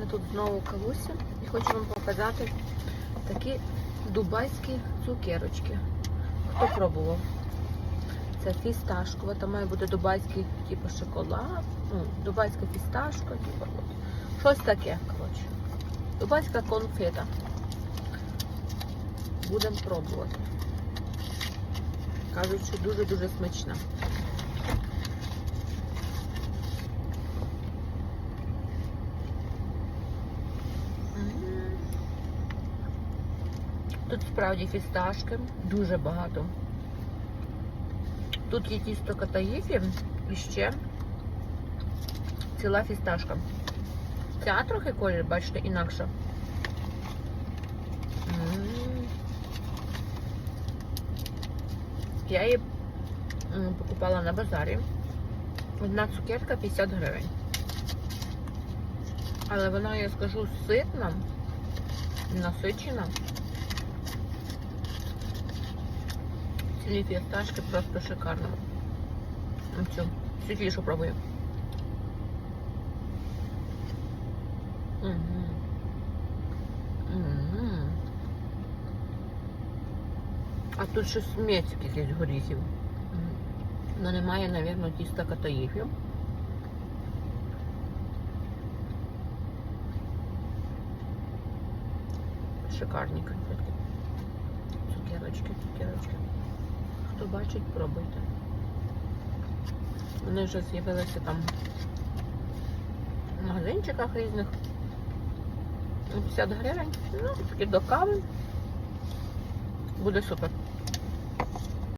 Я тут знову кавуся і хочу вам показати такі дубайські цукерочки. Хто пробував? Це фісташкова, там має бути дубайський типу шоколад, ну, дубайська фісташка, типу, от. щось таке, коротше. Дубайська конфета. Будемо пробувати. Кажуть, що дуже-дуже смачна. Тут справді фісташки дуже багато. Тут є тісто катаїфі і ще ціла фісташка. Ця трохи колір, бачите, інакша. Я її покупала на базарі. Одна цукерка 50 гривень. Але вона, я скажу, ситна, насичена. Цілі фісташки просто шикарно. Оцю світлішу пробую. Мгм. Мгм. А тут ще смець якийсь горіхів. Мгм. Ну немає, мабуть, тіста катаїфів. Шикарні конфетки. Цукерочки, цукерочки. Хто бачить, пробуйте. Вони вже з'явилися там в магазинчиках різних. Ну, 50 гривень. Ну, таки до кави. Буде супер.